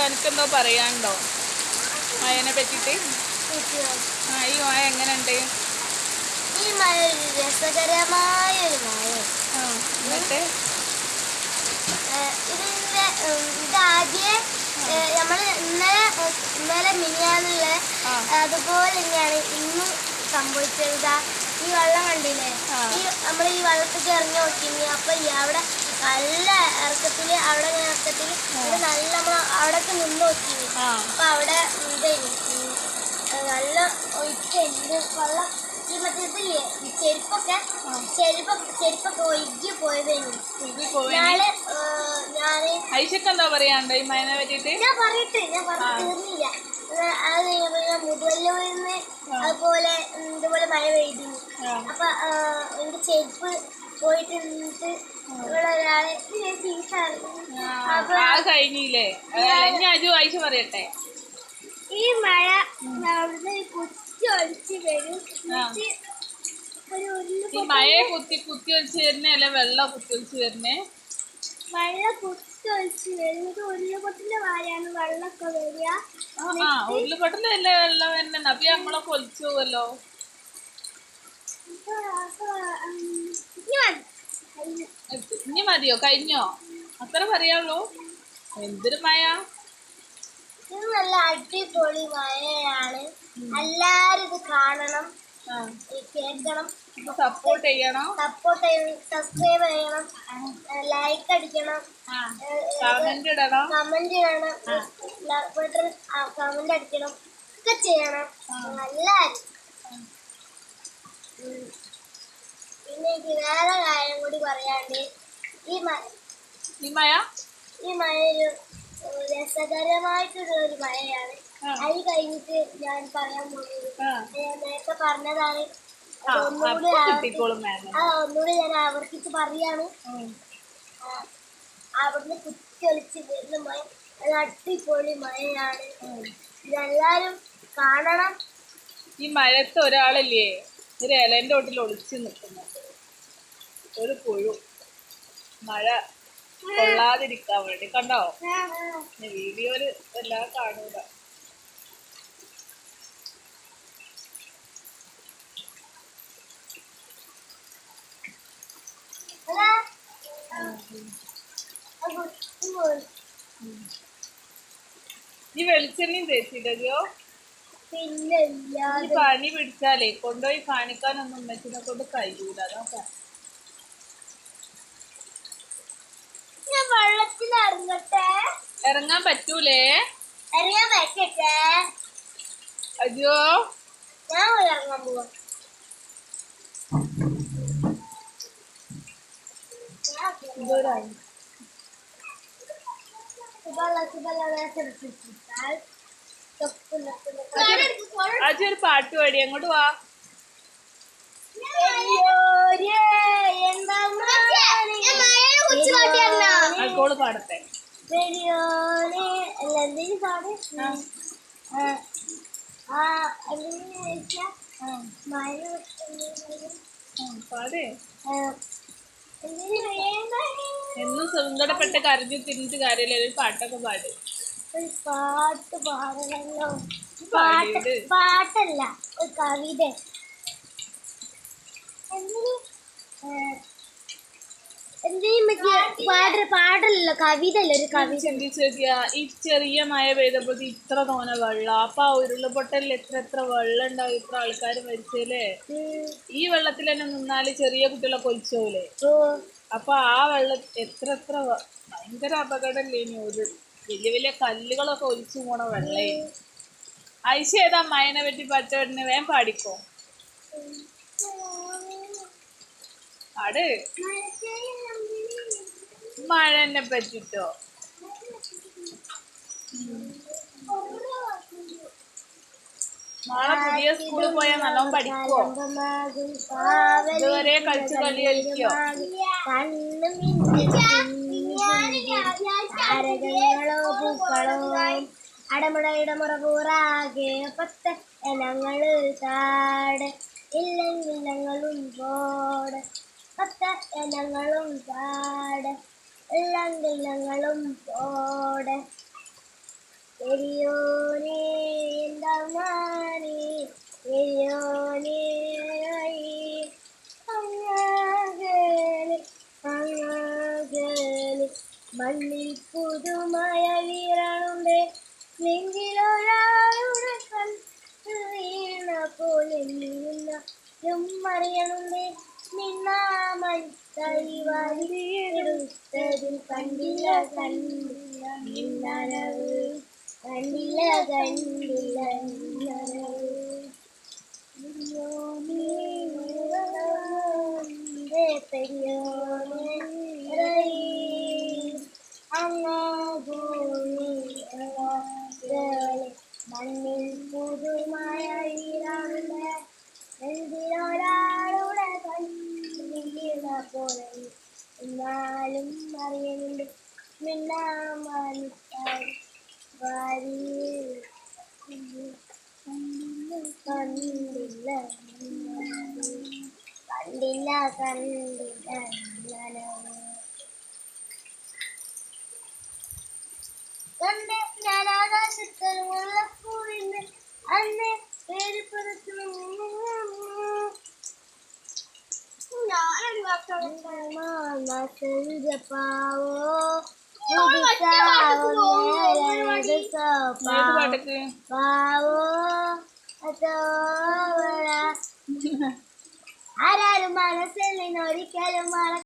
എനിക്കെന്തോ പറയാനുണ്ടോ? മഴനെ പറ്റിയിട്ട്? ആ ഈ മഴ എങ്ങനെയുണ്ട്? ഈ മഴ ഒരു രസകരമായ ഒരു മഴ ആ എന്നിട്ട്? ഇതിന്റെ ഇതാദ്യം നമ്മൾ ഇന്നലെ ഇന്നലെ മിനിയാനുള്ള അതുപോലെ തന്നെയാണ് ഇന്നും സംഭവിച്ചത്. ഈ വെള്ളം കണ്ടില്ലേ? ഈ നമ്മൾ ഈ വെള്ളത്തിൽ ഇറങ്ങി നോക്കി അപ്പൊ ഈ അവിടെ നല്ല ഇറക്കത്തിൽ അവിടെ ഇറക്കത്തിൽ നല്ല നമ്മൾ അവിടൊക്കെ നിന്ന് നോക്കി അപ്പൊ അവിടെ ഇതായിരുന്നു നല്ല ഒഴിക്കുണ്ട് വെള്ളം ഈ മറ്റേ ഇതില്ലേ? ഈ ചെരുപ്പൊക്കെ? ചെരുപ്പൊക്കെ ചെരുപ്പൊക്കെ ഒഴുകി പോയതായിരുന്നു ഞാൻ ഞാൻ ഈ ഞാൻ പറഞ്ഞിട്ട് ഞാൻ പറഞ്ഞു തീർന്നില്ല. അത് മുതുവല്ലൂരിന്ന് അതുപോലെ ഇതുപോലെ മഴ പെയ്തിരുന്നു. അപ്പൊ എന്റെ ചെരുപ്പ് പോയിട്ട് നിന്നിട്ട് ഒരാളെ കഴിഞ്ഞില്ലേ? അജു പറയട്ടെ. ഈ മഴ അവിടുന്ന് കുത്തി ഒഴിച്ച് വരും. ഈ കുത്തി കുത്തി ഒഴിച്ച് വരുന്നേ അല്ലെ വെള്ളം കുത്തി ഒഴിച്ച് വരുന്നേ? മഴ കുത്തി ഒഴിച്ച് വരുന്നത് ഉരുളുപൊട്ടിന്റെ വായാണ് വെള്ളമൊക്കെ വരിക. ഉരുൾപൊട്ടലല്ലേ വെള്ളം വരുന്നേ? അപ്പൊ നമ്മളൊക്കെ ഒലിച്ചു പോവല്ലോ. ഇനി. മതിയോ? കഴിഞ്ഞോ? അത്ര പറയാനുള്ളൂ എന്തൊരു മഴ നല്ല അടിപൊളി മഴയാണ്. എല്ലാരും ഇത് കാണണം. കേൾക്കണം. സപ്പോർട്ട് ചെയ്യണം. സപ്പോർട്ട് ചെയ്യണം. സബ്സ്ക്രൈബ് ചെയ്യണം. ലൈക്ക് അടിക്കണം. കമന്റ് ഇടണം. കമന്റ് ചെയ്യണം കമന്റ് അടിക്കണം. ഒക്കെ ചെയ്യണം. എല്ലാരും. പിന്നെ എനിക്ക് വേറെ കാര്യം കൂടി പറയാണ്ട് ഈ മ ഈ മഴ? ഈ മഴ ഒരു രസകരമായിട്ടുള്ള ഒരു മഴയാണ്. അത് കഴിഞ്ഞിട്ട് ഞാൻ പറയാൻ പോകുന്നത് ഞാൻ നേരത്തെ പറഞ്ഞതാണ്. ഒന്നുകൂടി ആ ഒന്നുകൂടി ഞാൻ ആവർത്തിച്ച് പറയാണ്. അവിടുന്ന് കുത്തിയൊളിച്ച് വരുന്ന മഴ. അത് അടിപൊളി മഴയാണ്. ഇതെല്ലാരും കാണണം. ഈ മഴത്ത് ഒരാളില്ലേ? ഒരു ഇലേന്റെ ഒട്ടിൽ ഒളിച്ചു നിൽക്കുന്നുണ്ട് ഒരു പുഴു. മഴ കൊള്ളാതിരിക്കാൻ വേണ്ടി. കണ്ടോ? വീഡിയോയിൽ എല്ലാം കാണൂല. ഈ വെളിച്ചെണ്ണയും തേച്ചിടോ പിന്നെ ഈ പനി പിടിച്ചാലേ കൊണ്ടുപോയി കാണിക്കാനൊന്നും ഉമ്മച്ചിനെ കൊണ്ട് കഴിയൂല. അതാ ഞാൻ വെള്ളത്തിൽ ഇറങ്ങട്ടെ? ഇറങ്ങാൻ പറ്റൂലേ? ഇറങ്ങാൻ പറ്റട്ടെ? അയ്യോ. ഞാൻ ഇറങ്ങാൻ പോവാ. തൊപ്പ് അജി ഒരു പാട്ട് പാടി അങ്ങോട്ട് വാ. ആൾക്കോൾ പാടത്തെ പാടേ. എന്നും സ്വന്തപ്പെട്ട കരഞ്ഞു തിരിഞ്ഞിട്ട് കാര്യമില്ല ഒരു പാട്ടൊക്കെ പാട്. ഒരു പാട്ട് പാടണല്ലോ. പാട്ട് പാട്ടല്ല ഒരു കവിത. പാടല്ലോ. കവിത അല്ല ഒരു കവിത? ചിന്തിച്ച് നോക്കിയാ ഈ ചെറിയ മഴ പെയ്തപ്പോ ഇത്ര തോന വെള്ളം. അപ്പൊ ആ ഉരുളപൊട്ടലിൽ എത്ര എത്ര വെള്ളം ഉണ്ടാവും ഇത്ര ആൾക്കാർ മരിച്ചല്ലേ ഈ വെള്ളത്തിൽ തന്നെ നിന്നാൽ ചെറിയ കുട്ടികളെ ഒലിച്ചോലെ ഓ. അപ്പൊ ആ വെള്ളം എത്ര എത്ര ഭയങ്കര അപകടമല്ലേ ഇനി ഒരു വലിയ വലിയ കല്ലുകളൊക്കെ ഒലിച്ചു പോണ വെള്ളേ. ഐശ ഏതാ മയനെ പറ്റി പാട്ടുപാടിനെ വേഗം പാടിക്കോ. പാട്. മഴനെ പറ്റിട്ടോ? നാളെ പുതിയ സ്കൂളിൽ പോയാൽ നല്ലോണം പഠിക്കുവോ ഇതുവരെ കളിച്ച് കളി കളിക്കോ താരകങ്ങളോ പൂക്കളോ. അടമുട ഇടമുറ കൂറാകെ പത്ത് ഞങ്ങൾ താട്. ഇല്ലെങ്കിൽ ഞങ്ങളും പോട്. പത്ത് ഞങ്ങളും താട്. ഇല്ലെങ്കിൽ ഞങ്ങളും പോട്. പെരിയോനെ എന്താ പെരിയോനെ അങ്ങകലെ മണ്ണിൽ പുതുമയ വീരണുണ്ട് നെഞ്ചിലൊരാളുടെ വീണ പോലെ നീങ്ങുന്ന അറിയണുണ്ട് നിന്നാമൽ കൈവാരിയെടുത്തതിൽ കണ്ടില്ല കണ്ടില്ല കണ്ടില്ല കണ്ടില്ല വീരാണ്ട് എന്തിനൊരാളുടെ കണ്ണിലിരുന്ന പോലെ എന്നാലും അറിയുന്നുണ്ട്. വാരി കണ്ടില്ല കണ്ടില്ല കണ്ടില്ല. നനവ് കണ്ട് ഞാൻ ആകാശത്തിൽ പൂവിന്ന് അന്ന് പേര് പാവോ ആരാരും മനസ്സിൽ നിന്ന് ഒരിക്കലും മറ